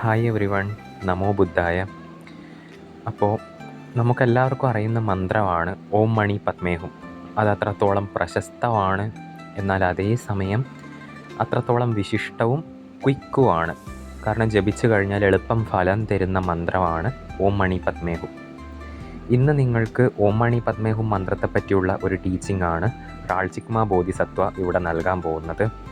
Hi everyone നമോ ബുദ്ധായ അപ്പോൾ നമുക്കെല്ലാവർക്കും അറിയുന്ന മന്ത്രമാണ് ഓം മണി പത്മേഹും. അത് അത്രത്തോളം പ്രശസ്തമാണ് എന്നാൽ അതേ സമയം അത്രത്തോളം വിശിഷ്ടവും ക്വിക്കുമാണ്. കാരണം ജപിച്ചു കഴിഞ്ഞാൽ എളുപ്പം ഫലം തരുന്ന മന്ത്രമാണ് ഓം മണി പത്മേഹും. ഇന്ന് നിങ്ങൾക്ക് ഓം മണി പത്മേഹും മന്ത്രത്തെപ്പറ്റിയുള്ള ഒരു ടീച്ചിങ് ആണ് റാൾചിക്മ ബോധിസത്വ ഇവിടെ നൽകാൻ പോകുന്നത്.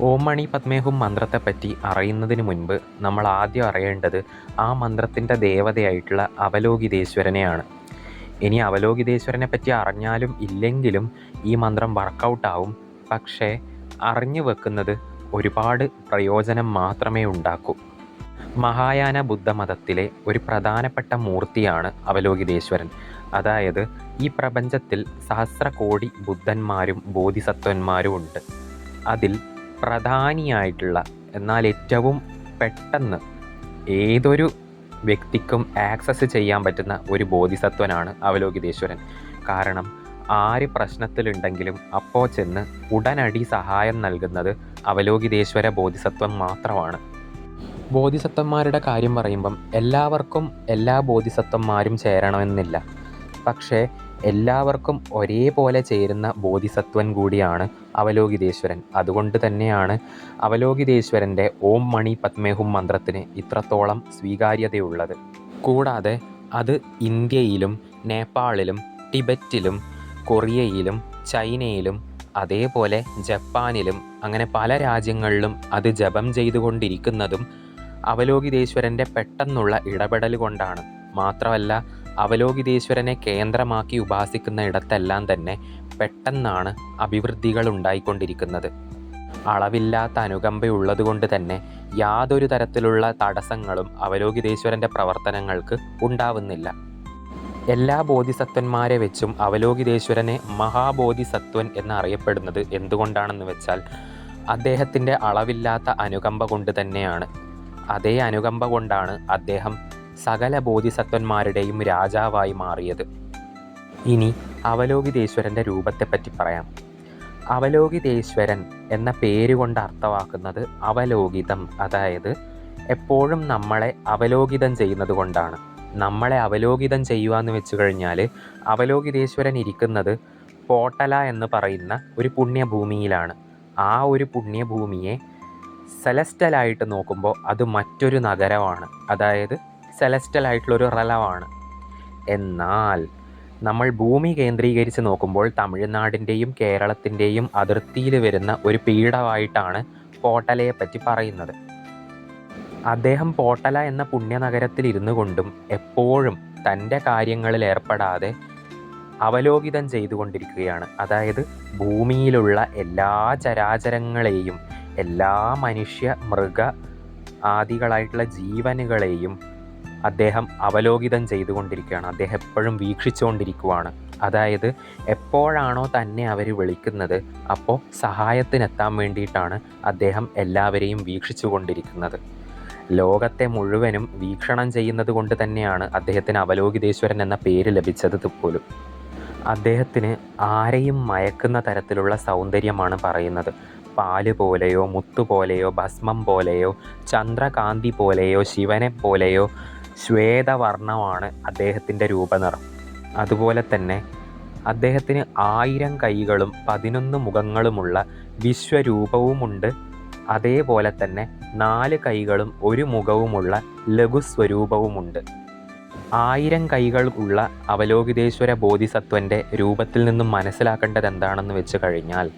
ഓം മണി പത്മേഹും മന്ത്രത്തെപ്പറ്റി അറിയുന്നതിന് മുൻപ് നമ്മൾ ആദ്യം അറിയേണ്ടത് ആ മന്ത്രത്തിന്റെ ദേവതയായിട്ടുള്ള അവലോകിതേശ്വരനെയാണ്. ഇനി അവലോകിതേശ്വരനെ പറ്റി അറിഞ്ഞാലും ഇല്ലെങ്കിലും ഈ മന്ത്രം വർക്കൗട്ടാവും പക്ഷേ അറിഞ്ഞു വെക്കുന്നത് ഒരുപാട് പ്രയോജനം മാത്രമേ ഉണ്ടാക്കൂ. മഹായാന ബുദ്ധമതത്തിലെ ഒരു പ്രധാനപ്പെട്ട മൂർത്തിയാണ് അവലോകിതേശ്വരൻ. അതായത് ഈ പ്രപഞ്ചത്തിൽ സഹസ്രകോടി ബുദ്ധന്മാരും ബോധിസത്വന്മാരും ഉണ്ട്. അതിൽ പ്രധാനിയായിട്ടുള്ള എന്നാൽ ഏറ്റവും പെട്ടെന്ന് ഏതൊരു വ്യക്തിക്കും ആക്സസ് ചെയ്യാൻ പറ്റുന്ന ഒരു ബോധിസത്വനാണ് അവലോകിതേശ്വരൻ. കാരണം ആര് പ്രശ്നത്തിലുണ്ടെങ്കിലും അപ്പോൾ ചെന്ന് ഉടനടി സഹായം നൽകുന്നത് അവലോകിതേശ്വര ബോധിസത്വം മാത്രമാണ്. ബോധിസത്വന്മാരുടെ കാര്യം പറയുമ്പം എല്ലാവർക്കും എല്ലാ ബോധിസത്വന്മാരും ചേരണമെന്നില്ല. പക്ഷേ എല്ലാവർക്കും ഒരേപോലെ ചേരുന്ന ബോധിസത്വൻ കൂടിയാണ് അവലോകിതേശ്വരൻ. അതുകൊണ്ട് തന്നെയാണ് അവലോകിതേശ്വരന്റെ ഓം മണി പത്മേഹും മന്ത്രത്തിന് ഇത്രത്തോളം സ്വീകാര്യതയുള്ളത്. കൂടാതെ അത് ഇന്ത്യയിലും നേപ്പാളിലും ടിബറ്റിലും കൊറിയയിലും ചൈനയിലും അതേപോലെ ജപ്പാനിലും അങ്ങനെ പല രാജ്യങ്ങളിലും അത് ജപം ചെയ്തുകൊണ്ടിരിക്കുന്നതും അവലോകിതേശ്വരന്റെ പെട്ടെന്നുള്ള ഇടപെടൽ കൊണ്ടാണ്. മാത്രമല്ല അവലോകിതേശ്വരനെ കേന്ദ്രമാക്കി ഉപാസിക്കുന്ന ഇടത്തെല്ലാം തന്നെ പെട്ടെന്നാണ് അഭിവൃദ്ധികൾ ഉണ്ടായിക്കൊണ്ടിരിക്കുന്നത് അളവില്ലാത്ത അനുകമ്പയുള്ളതുകൊണ്ട് തന്നെ യാതൊരു തരത്തിലുള്ള തടസ്സങ്ങളും അവലോകിതേശ്വരന്റെ പ്രവർത്തനങ്ങൾക്ക് ഉണ്ടാവുന്നില്ല. എല്ലാ ബോധിസത്വന്മാരെ വെച്ചും അവലോകിതേശ്വരനെ മഹാബോധിസത്വൻ എന്നറിയപ്പെടുന്നത് എന്തുകൊണ്ടാണെന്ന് വെച്ചാൽ അദ്ദേഹത്തിന്റെ അളവില്ലാത്ത അനുകമ്പ കൊണ്ട് തന്നെയാണ്. അതേ അനുകമ്പ കൊണ്ടാണ് അദ്ദേഹം സകല ബോധിസത്വന്മാരുടെയും രാജാവായി മാറിയത്. ഇനി അവലോകിതേശ്വരന്റെ രൂപത്തെപ്പറ്റി പറയാം. അവലോകിതേശ്വരൻ എന്ന പേരുകൊണ്ട് അർത്ഥമാക്കുന്നത് അവലോകിതം അതായത് എപ്പോഴും നമ്മളെ അവലോകിതം ചെയ്യുന്നത് കൊണ്ടാണ്. നമ്മളെ അവലോകിതം ചെയ്യുക എന്ന് വെച്ച് കഴിഞ്ഞാൽ അവലോകിതേശ്വരൻ ഇരിക്കുന്നത് പോട്ടല എന്ന് പറയുന്ന ഒരു പുണ്യഭൂമിയിലാണ്. ആ ഒരു പുണ്യഭൂമിയെ സെലസ്റ്റലായിട്ട് നോക്കുമ്പോൾ അത് മറ്റൊരു നഗരമാണ്. അതായത് സെലസ്റ്റൽ ആയിട്ടുള്ളൊരു റലവാണ്. എന്നാൽ നമ്മൾ ഭൂമി കേന്ദ്രീകരിച്ച് നോക്കുമ്പോൾ തമിഴ്നാടിന്റെയും കേരളത്തിന്റെയും അതിർത്തിയിൽ വരുന്ന ഒരു പീഠമായിട്ടാണ് പോട്ടലയെ പറ്റി പറയുന്നത്. അദ്ദേഹം പോട്ടല എന്ന പുണ്യനഗരത്തിൽ ഇരുന്നു കൊണ്ടും എപ്പോഴും തന്റെ കാര്യങ്ങളിൽ ഏർപ്പെടാതെ അവലോകിതം ചെയ്തുകൊണ്ടിരിക്കുകയാണ് അതായത് ഭൂമിയിലുള്ള എല്ലാ ചരാചരങ്ങളെയും എല്ലാ മനുഷ്യ മൃഗ ആദികളായിട്ടുള്ള ജീവനുകളെയും അദ്ദേഹം അവലോകിതം ചെയ്തുകൊണ്ടിരിക്കുകയാണ്. അദ്ദേഹം എപ്പോഴും വീക്ഷിച്ചുകൊണ്ടിരിക്കുവാണ്. അതായത് എപ്പോഴാണോ തന്നെ അവർ വിളിക്കുന്നത് അപ്പോൾ സഹായത്തിനെത്താൻ വേണ്ടിയിട്ടാണ് അദ്ദേഹം എല്ലാവരെയും വീക്ഷിച്ചു കൊണ്ടിരിക്കുന്നത് ലോകത്തെ മുഴുവനും വീക്ഷണം ചെയ്യുന്നത് കൊണ്ട് തന്നെയാണ് അദ്ദേഹത്തിന് അവലോകിതേശ്വരൻ എന്ന പേര് ലഭിച്ചത് പോലും അദ്ദേഹത്തിന് ആരെയും മയക്കുന്ന തരത്തിലുള്ള സൗന്ദര്യമാണ് പറയുന്നത്. പാൽ പോലെയോ മുത്തു പോലെയോ ഭസ്മം പോലെയോ ചന്ദ്രകാന്തി പോലെയോ ശിവനെ പോലെയോ ശ്വേതവർണമാണ് അദ്ദേഹത്തിന്റെ രൂപനിറം. അതുപോലെ തന്നെ അദ്ദേഹത്തിന് ആയിരം കൈകളും പതിനൊന്ന് മുഖങ്ങളുമുള്ള വിശ്വരൂപവുമുണ്ട്. അതേപോലെ തന്നെ നാല് കൈകളും ഒരു മുഖവുമുള്ള ലഘുസ്വരൂപവുമുണ്ട്. ആയിരം കൈകൾ ഉള്ള അവലോകിതേശ്വര ബോധിസത്വന്റെ രൂപത്തിൽ നിന്നും മനസ്സിലാക്കേണ്ടത് എന്താണെന്ന് വെച്ച് കഴിഞ്ഞാൽ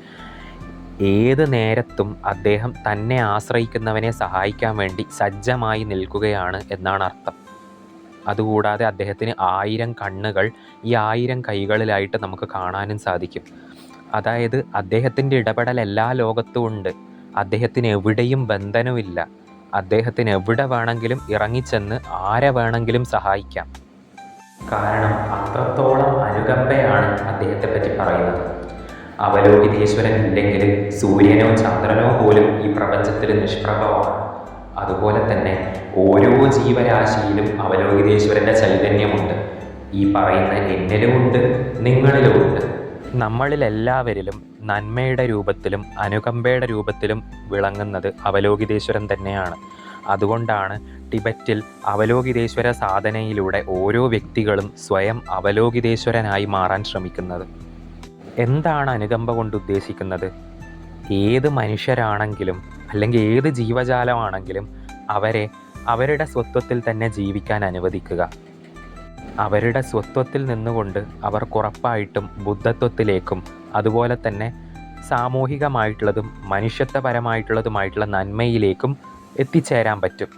ഏത് നേരത്തും അദ്ദേഹം തന്നെ ആശ്രയിക്കുന്നവനെ സഹായിക്കാൻ വേണ്ടി സജ്ജമായി നിൽക്കുകയാണ് എന്നാണ് അർത്ഥം. അതുകൂടാതെ അദ്ദേഹത്തിന് ആയിരം കണ്ണുകൾ ഈ ആയിരം കൈകളിലായിട്ട് നമുക്ക് കാണാനും സാധിക്കും. അതായത് അദ്ദേഹത്തിന്റെ ഇടപെടൽ എല്ലാ ലോകത്തും ഉണ്ട്. അദ്ദേഹത്തിന് എവിടെയും ബന്ധനമില്ല. അദ്ദേഹത്തിന് എവിടെ വേണമെങ്കിലും ഇറങ്ങിച്ചെന്ന് ആരെ വേണമെങ്കിലും സഹായിക്കാം. കാരണം അത്രത്തോളം അനുകമ്പയാണ് അദ്ദേഹത്തെ പറ്റി പറയുന്നത്. അവലോകിതേശ്വരൻ ഇല്ലെങ്കിൽ സൂര്യനോ ചന്ദ്രനോ പോലും ഈ പ്രപഞ്ചത്തിൽ നിഷ്പ്രഭമാണ്. അതുപോലെ തന്നെ ഓരോ ജീവരാശിയിലും അവലോകിതേശ്വരന്റെ ചൈതന്യമുണ്ട്. ഈ പറയുന്ന എന്നിലുമുണ്ട് നിങ്ങളിലുമുണ്ട്. നമ്മളിലെല്ലാവരിലും നന്മയുടെ രൂപത്തിലും അനുകമ്പയുടെ രൂപത്തിലും വിളങ്ങുന്നത് അവലോകിതേശ്വരൻ തന്നെയാണ്. അതുകൊണ്ടാണ് ടിബറ്റിൽ അവലോകിതേശ്വര സാധനയിലൂടെ ഓരോ വ്യക്തികളും സ്വയം അവലോകിതേശ്വരനായി മാറാൻ ശ്രമിക്കുന്നത്. എന്താണ് അനുകമ്പ കൊണ്ട് ഉദ്ദേശിക്കുന്നത്? ഏത് മനുഷ്യരാണെങ്കിലും അല്ലെങ്കിൽ ഏത് ജീവജാലമാണെങ്കിലും അവരെ അവരുടെ സ്വത്വത്തിൽ തന്നെ ജീവിക്കാൻ അനുവദിക്കുക. അവരുടെ സ്വത്വത്തിൽ നിന്നുകൊണ്ട് അവർ അവർക്കുറപ്പായിട്ടും ബുദ്ധത്വത്തിലേക്കും അതുപോലെ തന്നെ സാമൂഹികമായിട്ടുള്ളതും മനുഷ്യത്വപരമായിട്ടുള്ളതുമായിട്ടുള്ള നന്മയിലേക്കും എത്തിച്ചേരാൻ പറ്റും.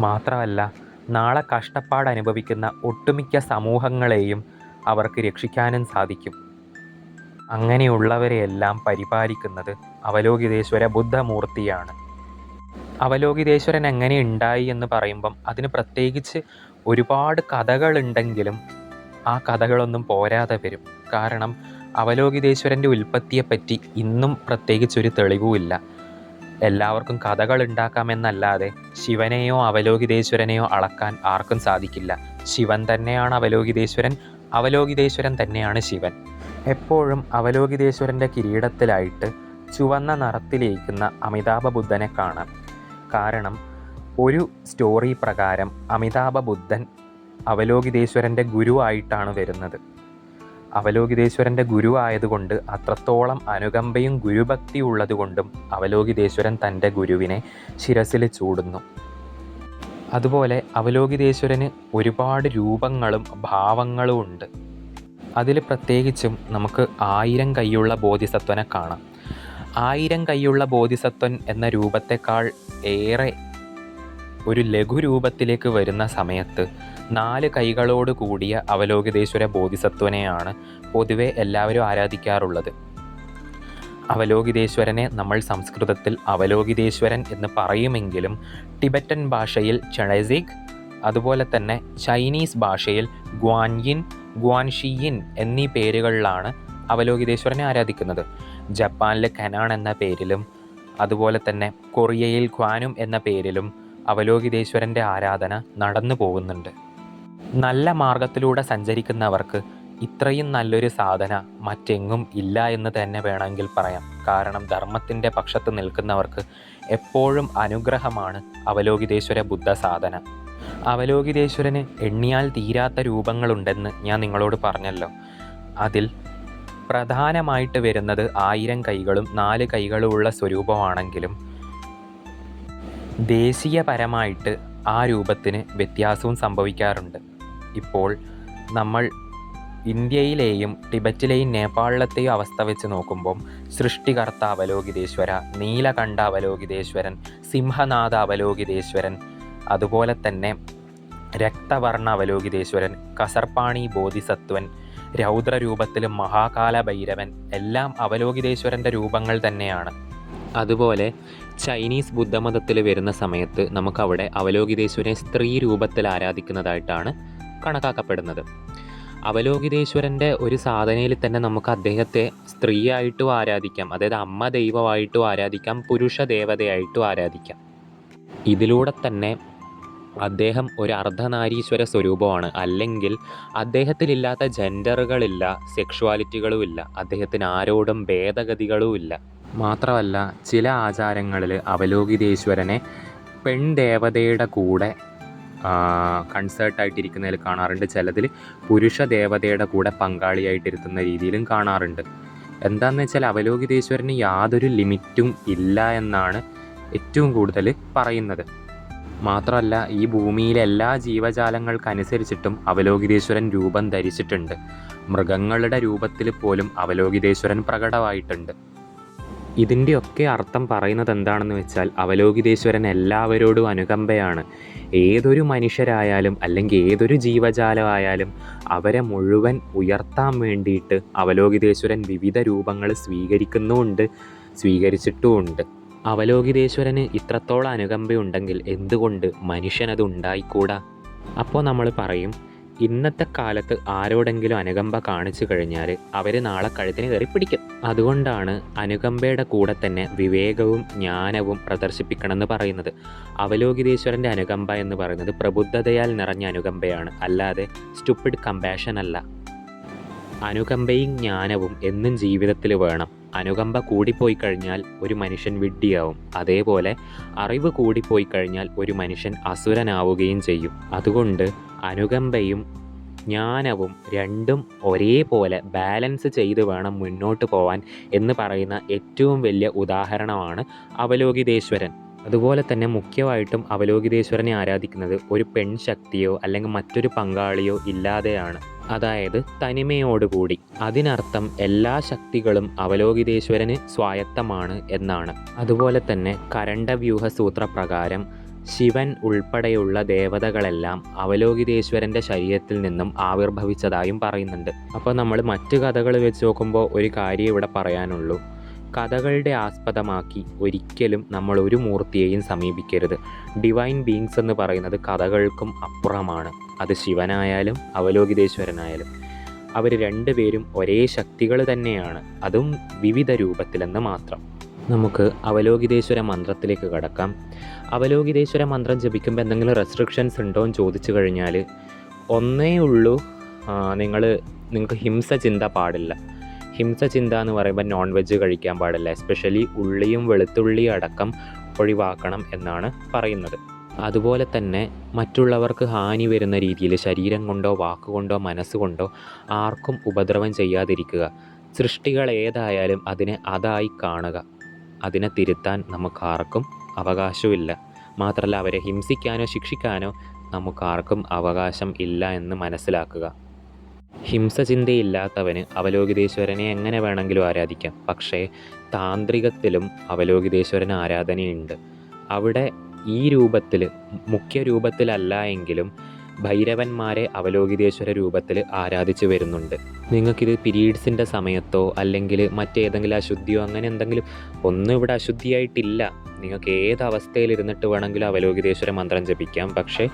മാത്രമല്ല നാളെ കഷ്ടപ്പാട് അനുഭവിക്കുന്ന ഒട്ടുമിക്ക സമൂഹങ്ങളെയും അവർക്ക് രക്ഷിക്കാനും സാധിക്കും. അങ്ങനെയുള്ളവരെയെല്ലാം പരിപാലിക്കുന്നത് അവലോകിതേശ്വര ബുദ്ധമൂർത്തിയാണ്. അവലോകിതേശ്വരൻ എങ്ങനെ ഉണ്ടായി എന്ന് പറയുമ്പം അതിന് പ്രത്യേകിച്ച് ഒരുപാട് കഥകളുണ്ടെങ്കിലും ആ കഥകളൊന്നും പോരാതെ വരും. കാരണം അവലോകിതേശ്വരന്റെ ഉൽപ്പത്തിയെപ്പറ്റി ഇന്നും പ്രത്യേകിച്ചൊരു തെളിവുമില്ല. എല്ലാവർക്കും കഥകൾ ഉണ്ടാക്കാമെന്നല്ലാതെ ശിവനെയോ അവലോകിതേശ്വരനെയോ അളക്കാൻ ആർക്കും സാധിക്കില്ല. ശിവൻ തന്നെയാണ് അവലോകിതേശ്വരൻ. അവലോകിതേശ്വരൻ തന്നെയാണ് ശിവൻ. എപ്പോഴും അവലോകിതേശ്വരന്റെ കിരീടത്തിലായിട്ട് ചുവന്ന നിറത്തിലേക്കുന്ന അമിതാഭ ബുദ്ധനെ കാണാം. കാരണം ഒരു സ്റ്റോറി പ്രകാരം അമിതാഭ ബുദ്ധൻ അവലോകിതേശ്വരന്റെ ഗുരുവായിട്ടാണ് വരുന്നത്. അവലോകിതേശ്വരന്റെ ഗുരു ആയതുകൊണ്ട് അത്രത്തോളം അനുകമ്പയും ഗുരുഭക്തി ഉള്ളതുകൊണ്ടും അവലോകിതേശ്വരൻ തന്റെ ഗുരുവിനെ ശിരസിൽ ചൂടുന്നു. അതുപോലെ അവലോകിതേശ്വരന് ഒരുപാട് രൂപങ്ങളും ഭാവങ്ങളും ഉണ്ട്. അതിൽ പ്രത്യേകിച്ചും നമുക്ക് ആയിരം കൈയുള്ള ബോധിസത്വനെ കാണാം. ആയിരം കൈയുള്ള ബോധിസത്വൻ എന്ന രൂപത്തെക്കാൾ ഏറെ ഒരു ലഘുരൂപത്തിലേക്ക് വരുന്ന സമയത്ത് നാല് കൈകളോട് കൂടിയ അവലോകിതേശ്വര ബോധിസത്വനെയാണ് പൊതുവെ എല്ലാവരും ആരാധിക്കാറുള്ളത്. അവലോകിതേശ്വരനെ നമ്മൾ സംസ്കൃതത്തിൽ അവലോകിതേശ്വരൻ എന്ന് പറയുമെങ്കിലും ടിബറ്റൻ ഭാഷയിൽ ചണസിക് അതുപോലെ തന്നെ ചൈനീസ് ഭാഷയിൽ ഗ്വാൻയിൻ ഗ്വാൻഷിയിൻ എന്നീ പേരുകളിലാണ് അവലോകിതേശ്വരനെ ആരാധിക്കുന്നത്. ജപ്പാനിലെ കനാൺ എന്ന പേരിലും അതുപോലെ തന്നെ കൊറിയയിൽ ഖ്വാനും എന്ന പേരിലും അവലോകിതേശ്വരന്റെ ആരാധന നടന്നു പോകുന്നുണ്ട്. നല്ല മാർഗത്തിലൂടെ സഞ്ചരിക്കുന്നവർക്ക് ഇത്രയും നല്ലൊരു സാധന മറ്റെങ്ങും ഇല്ല എന്ന് തന്നെ വേണമെങ്കിൽ പറയാം. കാരണം ധർമ്മത്തിന്റെ പക്ഷത്ത് നിൽക്കുന്നവർക്ക് എപ്പോഴും അനുഗ്രഹമാണ് അവലോകിതേശ്വര ബുദ്ധ സാധന അവലോകിതേശ്വരന് എണ്ണിയാൽ തീരാത്ത രൂപങ്ങളുണ്ടെന്ന് ഞാൻ നിങ്ങളോട് പറഞ്ഞല്ലോ. അതിൽ പ്രധാനമായിട്ട് വരുന്നത് ആയിരം കൈകളും നാല് കൈകളുമുള്ള സ്വരൂപമാണെങ്കിലും ദേശീയപരമായിട്ട് ആ രൂപത്തിന് വ്യത്യാസവും സംഭവിക്കാറുണ്ട്. ഇപ്പോൾ നമ്മൾ ഇന്ത്യയിലെയും ടിബറ്റിലെയും നേപ്പാളിലത്തെയും അവസ്ഥ വെച്ച് നോക്കുമ്പം സൃഷ്ടികർത്ത അവലോകിതേശ്വര നീലകണ്ഠ അവലോകിതേശ്വരൻ സിംഹനാഥ അവലോകിതേശ്വരൻ അതുപോലെ തന്നെ രക്തവർണ അവലോകിതേശ്വരൻ കസർപ്പാണി ബോധിസത്വൻ രൗദ്രരൂപത്തിൽ മഹാകാല ഭൈരവൻ എല്ലാം അവലോകിതേശ്വരന്റെ രൂപങ്ങൾ തന്നെയാണ്. അതുപോലെ ചൈനീസ് ബുദ്ധമതത്തിൽ വരുന്ന സമയത്ത് നമുക്കവിടെ അവലോകിതേശ്വരനെ സ്ത്രീ രൂപത്തിൽ ആരാധിക്കുന്നതായിട്ടാണ് കണക്കാക്കപ്പെടുന്നത്. അവലോകിതേശ്വരന്റെ ഒരു സാധനയിൽ തന്നെ നമുക്ക് അദ്ദേഹത്തെ സ്ത്രീയായിട്ടും ആരാധിക്കാം അതായത് അമ്മ ദൈവമായിട്ടും ആരാധിക്കാം പുരുഷ ദേവതയായിട്ടും ആരാധിക്കാം. ഇതിലൂടെ തന്നെ അദ്ദേഹം ഒരു അർദ്ധനാരീശ്വര സ്വരൂപമാണ്. അല്ലെങ്കിൽ അദ്ദേഹത്തിലില്ലാത്ത ജെൻഡറുകളില്ല സെക്ഷുവാലിറ്റികളും ഇല്ല അദ്ദേഹത്തിന് ആരോടും ഭേദഗതികളും ഇല്ല മാത്രമല്ല ചില ആചാരങ്ങളിൽ അവലോകിതേശ്വരനെ പെൺദേവതയുടെ കൂടെ കൺസേർട്ടായിട്ടിരിക്കുന്നതിൽ കാണാറുണ്ട്. ചിലതിൽ പുരുഷ ദേവതയുടെ കൂടെ പങ്കാളിയായിട്ടിരുത്തുന്ന രീതിയിലും കാണാറുണ്ട്. എന്താണെന്ന് വെച്ചാൽ അവലോകിതേശ്വരന് യാതൊരു ലിമിറ്റും ഇല്ല എന്നാണ് ഏറ്റവും കൂടുതൽ പറയുന്നത്. മാത്രമല്ല ഈ ഭൂമിയിലെ എല്ലാ ജീവജാലങ്ങൾക്കനുസരിച്ചിട്ടും അവലോകിതേശ്വരൻ രൂപം ധരിച്ചിട്ടുണ്ട്. മൃഗങ്ങളുടെ രൂപത്തിൽ പോലും അവലോകിതേശ്വരൻ പ്രകടമായിട്ടുണ്ട്. ഇതിന്റെയൊക്കെ അർത്ഥം പറയുന്നത് എന്താണെന്ന് വെച്ചാൽ അവലോകിതേശ്വരൻ എല്ലാവരോടും അനുകമ്പയാണ്. ഏതൊരു മനുഷ്യരായാലും അല്ലെങ്കിൽ ഏതൊരു ജീവജാലമായാലും അവരെ മുഴുവൻ ഉയർത്താൻ വേണ്ടിയിട്ട് അവലോകിതേശ്വരൻ വിവിധ രൂപങ്ങൾ സ്വീകരിക്കുന്നുമുണ്ട് സ്വീകരിച്ചിട്ടുമുണ്ട്. അവലോകിതേശ്വരന് ഇത്രത്തോളം അനുകമ്പയുണ്ടെങ്കിൽ എന്തുകൊണ്ട് മനുഷ്യനത് ഉണ്ടായിക്കൂടാ അപ്പോൾ നമ്മൾ പറയും ഇന്നത്തെ കാലത്ത് ആരോടെങ്കിലും അനുകമ്പ കാണിച്ചു കഴിഞ്ഞാൽ അവർ നാളെ കഴുത്തിന് കയറി പിടിക്കും. അതുകൊണ്ടാണ് അനുകമ്പയുടെ കൂടെ തന്നെ വിവേകവും ജ്ഞാനവും പ്രദർശിപ്പിക്കണമെന്ന് പറയുന്നത്. അവലോകിതേശ്വരന്റെ അനുകമ്പ എന്ന് പറയുന്നത് പ്രബുദ്ധതയാൽ നിറഞ്ഞ അനുകമ്പയാണ് അല്ലാതെ സ്റ്റുപ്പിഡ് കമ്പാഷൻ അല്ല. അനുകമ്പയും ജ്ഞാനവും എന്നും ജീവിതത്തിൽ വേണം. അനുകമ്പ കൂടിപ്പോയി കഴിഞ്ഞാൽ ഒരു മനുഷ്യൻ വിഡ്ഢിയാവും. അതേപോലെ അറിവ് കൂടിപ്പോയി കഴിഞ്ഞാൽ ഒരു മനുഷ്യൻ അസുരനാവുകയും ചെയ്യും. അതുകൊണ്ട് അനുകമ്പയും ജ്ഞാനവും രണ്ടും ഒരേപോലെ ബാലൻസ് ചെയ്ത് വേണം മുന്നോട്ട് പോവാൻ എന്ന് പറയുന്ന ഏറ്റവും വലിയ ഉദാഹരണമാണ് അവലോകിതേശ്വരൻ. അതുപോലെ തന്നെ മുഖ്യമായിട്ടും അവലോകിതേശ്വരനെ ആരാധിക്കുന്നത് ഒരു പെൺശക്തിയോ അല്ലെങ്കിൽ മറ്റൊരു പങ്കാളിയോ ഇല്ലാതെയാണ്. അതായത് തനിമയോടുകൂടി. അതിനർത്ഥം എല്ലാ ശക്തികളും അവലോകിതേശ്വരന് സ്വായത്തമാണ് എന്നാണ്. അതുപോലെ തന്നെ കരണ്ടവ്യൂഹ സൂത്രപ്രകാരം ശിവൻ ഉൾപ്പെടെയുള്ള ദേവതകളെല്ലാം അവലോകിതേശ്വരന്റെ ശരീരത്തിൽ നിന്നും ആവിർഭവിച്ചതായും പറയുന്നുണ്ട്. അപ്പോൾ നമ്മൾ മറ്റു കഥകൾ വെച്ച് നോക്കുമ്പോൾ ഒരു കാര്യം ഇവിടെ പറയാനുള്ളൂ. കഥകളുടെ ആസ്പദമാക്കി ഒരിക്കലും നമ്മൾ ഒരു മൂർത്തിയെയും സമീപിക്കരുത്. ഡിവൈൻ ബീങ്സ് എന്ന് പറയുന്നത് കഥകൾക്കും അപ്പുറമാണ്. അത് ശിവനായാലും അവലോകിതേശ്വരനായാലും. അവർ രണ്ടുപേരും ഒരേ ശക്തികൾ തന്നെയാണ്. അതും വിവിധ രൂപത്തിലെന്ന് മാത്രം. നമുക്ക് അവലോകിതേശ്വര മന്ത്രത്തിലേക്ക് കടക്കാം. അവലോകിതേശ്വര മന്ത്രം ജപിക്കുമ്പോൾ എന്തെങ്കിലും റെസ്ട്രിക്ഷൻസ് ഉണ്ടോ എന്ന് ചോദിച്ചു കഴിഞ്ഞാൽ ഒന്നേ ഉള്ളൂ. നിങ്ങൾ നിങ്ങൾക്ക് ഹിംസ ചിന്ത പാടില്ല. ഹിംസ ചിന്ത എന്ന് പറയുമ്പോൾ നോൺ വെജ് കഴിക്കാൻ പാടില്ല. എസ്പെഷ്യലി ഉള്ളിയും വെളുത്തുള്ളിയും അടക്കം ഒഴിവാക്കണം എന്നാണ് പറയുന്നത്. അതുപോലെ തന്നെ മറ്റുള്ളവർക്ക് ഹാനി വരുന്ന രീതിയിൽ ശരീരം കൊണ്ടോ വാക്കുകൊണ്ടോ മനസ്സുകൊണ്ടോ ആർക്കും ഉപദ്രവം ചെയ്യാതിരിക്കുക. സൃഷ്ടികൾ ഏതായാലും അതിനെ അതായി കാണുക. അതിനെ തിരുത്താൻ നമുക്കാർക്കും അവകാശമില്ല മാത്രമല്ല അവരെ ഹിംസിക്കാനോ ശിക്ഷിക്കാനോ നമുക്കാർക്കും അവകാശം ഇല്ല എന്ന് മനസ്സിലാക്കുക. ഹിംസചിന്തയില്ലാത്തവന് അവലോകിതേശ്വരനെ എങ്ങനെ വേണമെങ്കിലും ആരാധിക്കാം. പക്ഷേ താന്ത്രികത്തിലും അവലോകിതേശ്വരന് ആരാധനയുണ്ട്. അവിടെ ഈ രൂപത്തിൽ മുഖ്യ രൂപത്തിലല്ല എങ്കിലും ഭൈരവന്മാരെ അവലോകിതേശ്വര രൂപത്തിൽ ആരാധിച്ചു വരുന്നുണ്ട്. നിങ്ങൾക്കിത് പീരീഡ്സിന്റെ സമയത്തോ അല്ലെങ്കിൽ മറ്റേതെങ്കിലും അശുദ്ധിയോ അങ്ങനെ എന്തെങ്കിലും ഒന്നും ഇവിടെ അശുദ്ധിയായിട്ടില്ല. നിങ്ങൾക്ക് ഏത് അവസ്ഥയിലിരുന്നിട്ട് വേണമെങ്കിലും അവലോകിതേശ്വര മന്ത്രം ജപിക്കാം. പക്ഷേ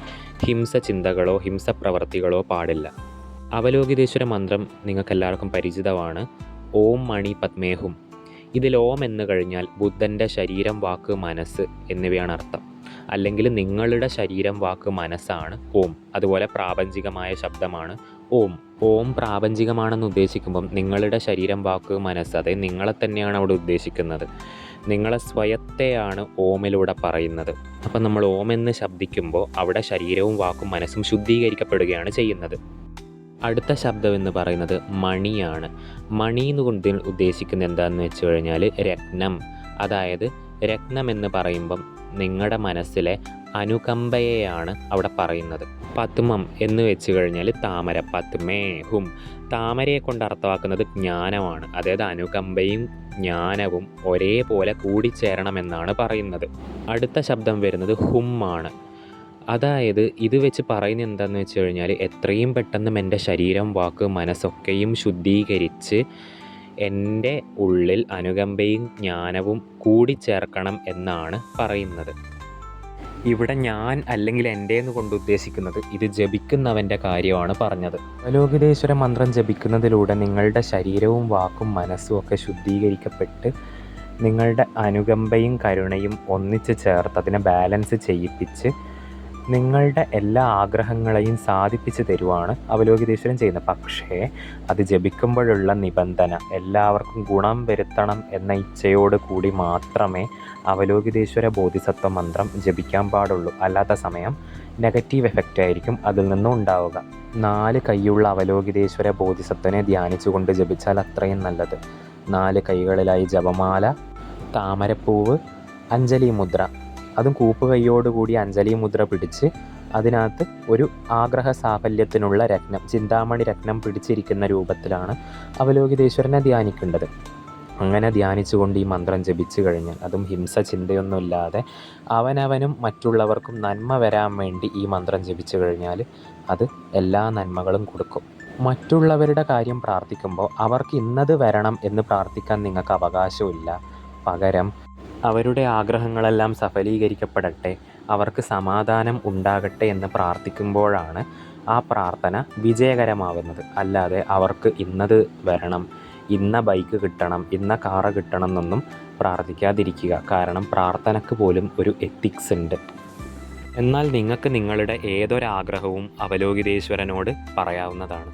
ഹിംസ ചിന്തകളോ ഹിംസ പ്രവർത്തികളോ പാടില്ല. അവലോകിതേശ്വര മന്ത്രം നിങ്ങൾക്കെല്ലാവർക്കും പരിചിതമാണ്. ഓം മണി പത്മേഹും. ഇതിൽ ഓം എന്ന് കഴിഞ്ഞാൽ ബുദ്ധന്റെ ശരീരം വാക്ക് മനസ്സ് എന്നിവയാണ് അർത്ഥം. അല്ലെങ്കിൽ നിങ്ങളുടെ ശരീരം വാക്ക് മനസ്സാണ് ഓം. അതുപോലെ പ്രാപഞ്ചികമായ ശബ്ദമാണ് ഓം. ഓം പ്രാപഞ്ചികമാണെന്ന് ഉദ്ദേശിക്കുമ്പം നിങ്ങളുടെ ശരീരം വാക്ക് മനസ്സ് അതായത് നിങ്ങളെ തന്നെയാണ് അവിടെ ഉദ്ദേശിക്കുന്നത്. നിങ്ങളെ സ്വയത്തെയാണ് ഓമിലൂടെ പറയുന്നത്. അപ്പം നമ്മൾ ഓം എന്ന് ശബ്ദിക്കുമ്പോൾ അവിടെ ശരീരവും വാക്കും മനസ്സും ശുദ്ധീകരിക്കപ്പെടുകയാണ് ചെയ്യുന്നത്. അടുത്ത ശബ്ദം എന്ന് പറയുന്നത് മണിയാണ്. മണി എന്ന് കൊണ്ട് ഉദ്ദേശിക്കുന്നത് എന്താണെന്ന് വെച്ച് കഴിഞ്ഞാൽ രത്നം. അതായത് രത്നം എന്ന് പറയുമ്പം നിങ്ങളുടെ മനസ്സിലെ അനുകമ്പയെയാണ് അവിടെ പറയുന്നത്. പത്മം എന്ന് വെച്ച് കഴിഞ്ഞാൽ താമര പത്മേ ഹും. താമരയെ കൊണ്ട് അർത്ഥമാക്കുന്നത് ജ്ഞാനമാണ്. അതായത് അനുകമ്പയും ജ്ഞാനവും ഒരേപോലെ കൂടിച്ചേരണമെന്നാണ് പറയുന്നത്. അടുത്ത ശബ്ദം വരുന്നത് ഹും ആണ്. അതായത് ഇത് വെച്ച് പറയുന്നത് എന്താണെന്ന് വെച്ച് കഴിഞ്ഞാൽ എത്രയും പെട്ടെന്ന് എന്റെ ശരീരം വാക്ക് മനസ്സൊക്കെയും ശുദ്ധീകരിച്ച് എന്റെ ഉള്ളിൽ അനുകമ്പയും ജ്ഞാനവും കൂടിച്ചേർക്കണം എന്നാണ് പറയുന്നത്. ഇവിടെ ഞാൻ അല്ലെങ്കിൽ എന്റെ എന്ന് കൊണ്ട് ഉദ്ദേശിക്കുന്നത് ഇത് ജപിക്കുന്നവന്റെ കാര്യമാണ് പറഞ്ഞത്. അലോകിതേശ്വര മന്ത്രം ജപിക്കുന്നതിലൂടെ നിങ്ങളുടെ ശരീരവും വാക്കും മനസ്സും ഒക്കെ ശുദ്ധീകരിക്കപ്പെട്ട് നിങ്ങളുടെ അനുകമ്പയും കരുണയും ഒന്നിച്ച് ചേർത്ത് അതിനെ ബാലൻസ് ചെയ്യിപ്പിച്ച് നിങ്ങളുടെ എല്ലാ ആഗ്രഹങ്ങളെയും സാധിപ്പിച്ച് തരുവാണ് അവലോകിതേശ്വരൻ ചെയ്യുന്നത്. പക്ഷേ അത് ജപിക്കുമ്പോഴുള്ള നിബന്ധന എല്ലാവർക്കും ഗുണം വരുത്തണം എന്ന ഇച്ഛയോട് കൂടി മാത്രമേ അവലോകിതേശ്വര ബോധിസത്വ മന്ത്രം ജപിക്കാൻ പാടുള്ളൂ. അല്ലാത്ത സമയം നെഗറ്റീവ് എഫക്റ്റ് ആയിരിക്കും അതിൽ നിന്നും ഉണ്ടാവുക. നാല് കൈയുള്ള അവലോകിതേശ്വര ബോധിസത്വനെ ധ്യാനിച്ചുകൊണ്ട് ജപിച്ചാൽ അത്രയും നല്ലത്. നാല് കൈകളിലായി ജപമാല താമരപ്പൂവ് അഞ്ജലി മുദ്ര അതും കൂപ്പ് കൈയോടുകൂടി അഞ്ജലി മുദ്ര പിടിച്ച് അതിനകത്ത് ഒരു ആഗ്രഹ സാഫല്യത്തിനുള്ള രത്നം ചിന്താമണി രത്നം പിടിച്ചിരിക്കുന്ന രൂപത്തിലാണ് അവലോകിതേശ്വരനെ ധ്യാനിക്കേണ്ടത്. അങ്ങനെ ധ്യാനിച്ചുകൊണ്ട് ഈ മന്ത്രം ജപിച്ചു കഴിഞ്ഞാൽ അതും ഹിംസ ചിന്തയൊന്നുമില്ലാതെ അവനവനും മറ്റുള്ളവർക്കും നന്മ വരാൻ വേണ്ടി ഈ മന്ത്രം ജപിച്ചു കഴിഞ്ഞാൽ അത് എല്ലാ നന്മകളും കൊടുക്കും. മറ്റുള്ളവരുടെ കാര്യം പ്രാർത്ഥിക്കുമ്പോൾ അവർക്ക് ഇന്നത് വരണം എന്ന് പ്രാർത്ഥിക്കാൻ നിങ്ങൾക്ക് അവകാശമില്ല. പകരം അവരുടെ ആഗ്രഹങ്ങളെല്ലാം സഫലീകരിക്കപ്പെടട്ടെ അവർക്ക് സമാധാനം ഉണ്ടാകട്ടെ എന്ന് പ്രാർത്ഥിക്കുമ്പോഴാണ് ആ പ്രാർത്ഥന വിജയകരമാവുന്നത്. അല്ലാതെ അവർക്ക് ഇന്നത് വരണം ഇന്ന ബൈക്ക് കിട്ടണം ഇന്ന കാറ് കിട്ടണം എന്നൊന്നും പ്രാർത്ഥിക്കാതിരിക്കുക. കാരണം പ്രാർത്ഥനയ്ക്ക് പോലും ഒരു എത്തിക്സ് ഉണ്ട്. എന്നാൽ നിങ്ങൾക്ക് നിങ്ങളുടെ ഏതൊരാഗ്രഹവും അവലോകിതേശ്വരനോട് പറയാവുന്നതാണ്.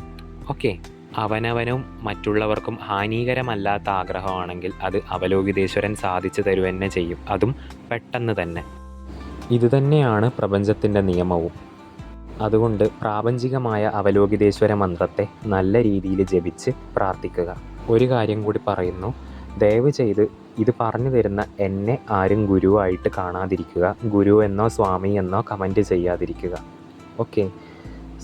ഓക്കെ. അവനവനും മറ്റുള്ളവർക്കും ഹാനികരമല്ലാത്ത ആഗ്രഹമാണെങ്കിൽ അത് അവലോകിതേശ്വരൻ സാധിച്ചു തരുവന്നെ ചെയ്യും. അതും പെട്ടെന്ന് തന്നെ. ഇതുതന്നെയാണ് പ്രപഞ്ചത്തിന്റെ നിയമവും. അതുകൊണ്ട് പ്രാപഞ്ചികമായ അവലോകിതേശ്വര മന്ത്രത്തെ നല്ല രീതിയിൽ ജപിച്ച് പ്രാർത്ഥിക്കുക. ഒരു കാര്യം കൂടി പറയുന്നു. ദയവ് ചെയ്ത് ഇത് പറഞ്ഞു തരുന്ന എന്നെ ആരും ഗുരുവായിട്ട് കാണാതിരിക്കുക. ഗുരു എന്നോ സ്വാമി എന്നോ കമന്റ് ചെയ്യാതിരിക്കുക. ഓക്കെ.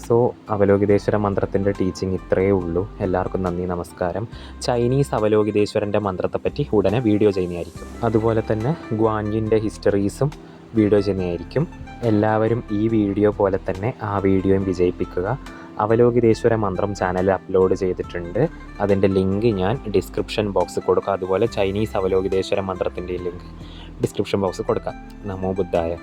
സോ അവലോകിതേശ്വര മന്ത്രത്തിന്റെ ടീച്ചിങ് ഇത്രയേ ഉള്ളൂ. എല്ലാവർക്കും നന്ദി നമസ്കാരം. ചൈനീസ് അവലോകിതേശ്വരന്റെ മന്ത്രത്തെപ്പറ്റി ഉടനെ വീഡിയോ ചെയ്യുന്നതായിരിക്കും. അതുപോലെ തന്നെ ഗ്വാൻജിന്റെ ഹിസ്റ്ററീസും വീഡിയോ ചെയ്യുന്നതായിരിക്കും. എല്ലാവരും ഈ വീഡിയോ പോലെ തന്നെ ആ വീഡിയോയും വിജയിപ്പിക്കുക. അവലോകിതേശ്വര മന്ത്രം ചാനൽ അപ്ലോഡ് ചെയ്തിട്ടുണ്ട്. അതിന്റെ ലിങ്ക് ഞാൻ ഡിസ്ക്രിപ്ഷൻ ബോക്സിൽ കൊടുക്കുക അതുപോലെ ചൈനീസ് അവലോകിതേശ്വര മന്ത്രത്തിന്റെ ലിങ്ക് ഡിസ്ക്രിപ്ഷൻ ബോക്സിൽ കൊടുക്കാം. നമോ ബുദ്ധായ.